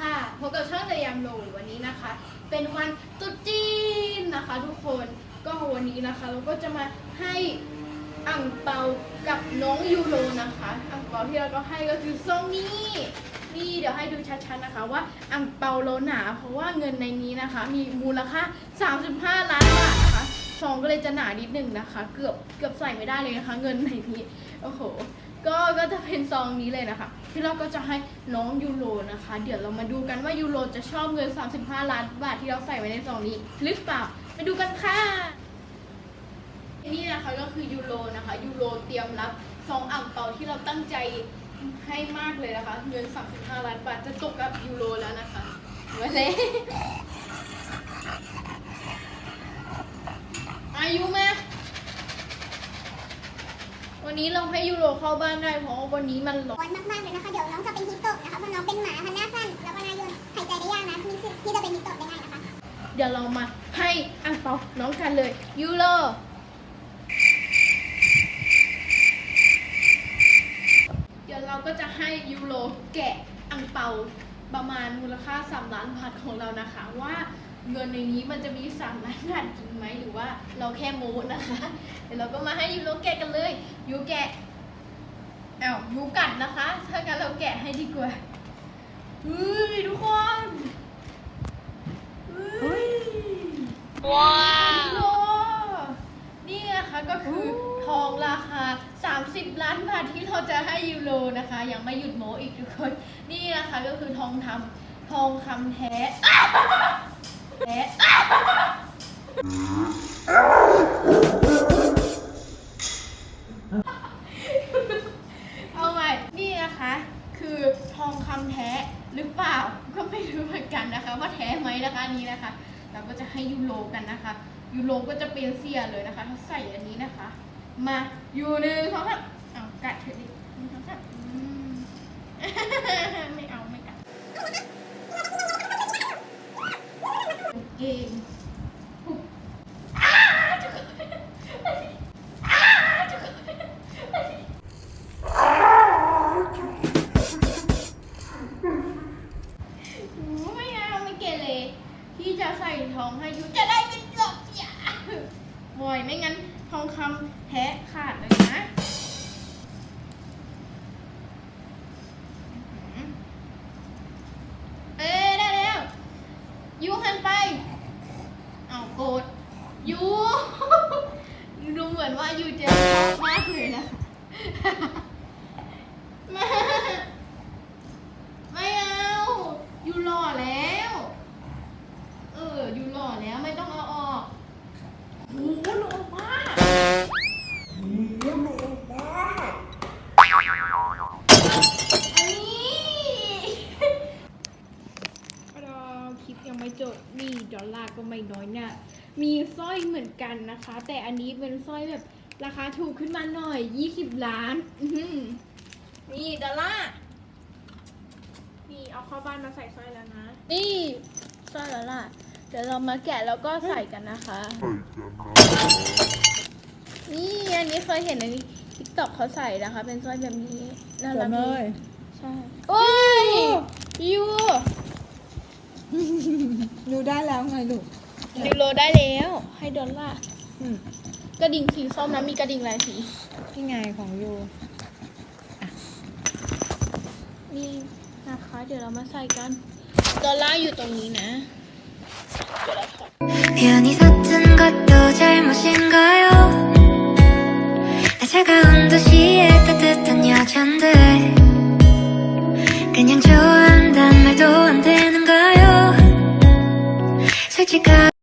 ค่ะพบกับช่องเดยามโลวันนี้นะคะ เป็นวันตรุษจีนนะคะทุกคนก็วันนี้นะคะ เราก็จะมาให้อ่างเปากับน้องยูโรนะคะอ่างเปาที่เราก็ให้ก็คือซองนี้นี่เดี๋ยวให้ดูชัดๆนะคะว่าอ่างเปาเราหนา เพราะว่าเงินในนี้นะคะ มีมูลค่า 35 ล้านบาทนะคะซองก็เลยจะหนานิดหนึ่งนะคะ เกือบเกือบใส่ไม่ได้เลยนะคะ เงินในนี้โอ้โห ก็ก็จะเป็นซองนี้เลยนะคะ ที่เราก็จะให้น้องยูโรนะคะ เดี๋ยวเรามาดูกันว่ายูโรจะชอบเงิน 35 ล้านบาทที่เราใส่ไว้ในซองนี้หรือเปล่าไปดูกันค่ะนี่นะคะก็คือยูโรนะคะยูโรเตรียมรับซองอ่างเปาที่เราตั้งใจให้มากเลยนะคะเงิน 35 ล้านบาทจะตกกับยูโรแล้วนะคะมาเลยอายุแม่ วันนี้เราให้ยูโรเข้าบ้านได้เพราะว่าวันนี้มันร้อนร้อนมากๆเลยนะคะ เดี๋ยวน้องจะเป็นฮิตโตะนะคะ เพราะน้องเป็นหมาพันธุ์หน้าสั้น แล้วก็หน้าย่นหายใจได้ยากนะที่ที่จะเป็นฮิตโตะได้ง่ายนะคะ เดี๋ยวเรามาให้อังเปาน้องกันเลยยูโรเดี๋ยวเราก็จะให้ยูโรแกะอังเปาประมาณมูลค่า3ล้านบาทของเรานะคะว่า เงินในนี้มันจะมี3ล้านบาทจริงไหมหรือว่าเราแค่โม้นะคะ เดี๋ยวเราก็มาให้ยูโรแกะกันเลยยูแกะอ้าวยูกัดนะคะ ถ้างั้นเราแกะให้ดีกว่าเฮ้ยทุกคนเฮ้ยว้าโลนี่นะคะก็คือทองราคา 30 ล้านบาทที่เราจะให้ยูโรนะคะ ยังไม่หยุดโมอีกทุกคน นี่นะคะก็คือทองทำทองคำแท้แท้ เอาใหม่นี่นะคะ คือทองคำแท้หรือเปล่าก็ไม่รู้เหมือนกันนะคะ ว่าแท้ไหมนะคะอันนี้นะคะ เราก็จะให้ยูโรกันนะคะ ยูโรก็จะเป็นเสียเลยนะคะถ้าใส่อันนี้นะคะ มาอยู่หนึ่งสองสามเอากัดเถอะดิหนึ่งสองสามอืม ไม่เอาไม่กัด เก่งปุ๊บอ้ไม่เอาไม่เกเรที่จะใส่ทองให้ยูจะได้เป็นหลอกอย่าบ่อยไม่งั้นทองคำแท้ขาดเลยนะ เอ้ยได้แล้วยูหันไป เอาโกรธ ยูดูเหมือนว่ายูจะชอบมากเลยนะไม่ไม่เอายูหล่อแล้ว เออยูหล่อแล้วไม่ต้องเอาออกโอ้โหหล่อมากอันนี้เราคลิปยังไม่จบนี่ดอลลาร์ก็ไม่น้อยเนี่ย มีสร้อยเหมือนกันนะคะ แต่อันนี้เป็นสร้อยแบบราคาถูกขึ้นมาหน่อย 20 ล้านอื้อหือนี่ดอลลาร์นี่เอาเข้าบ้านมาใส่สร้อยแล้วนะ นี่สร้อยดอลลาร์เดี๋ยวเรามาแกะแล้วก็ใส่กันนะคะ นี่อันนี้เคยเห็นในทิกตอกเขาใส่นะคะ เป็นสร้อยแบบนี้น่ารักดีใช่โอ้ยยูดูได้แล้วไงลูก ยูโรได้แล้ว ให้ดอลลาร์ อืม กระดิ่งสีส้มนะมีกระดิ่งหลายสี ที่ไงของยู นี่นะคะ เดี๋ยวเรามาใส่กัน ดอลลาร์อยู่ตรงนี้นะเดี๋ยวเราถอด 편히 섰은 것도 잘못인가요 나 차가운 도시의 따뜻한 여잔데 그냥 좋아한단 말도 안 되는가요 솔직하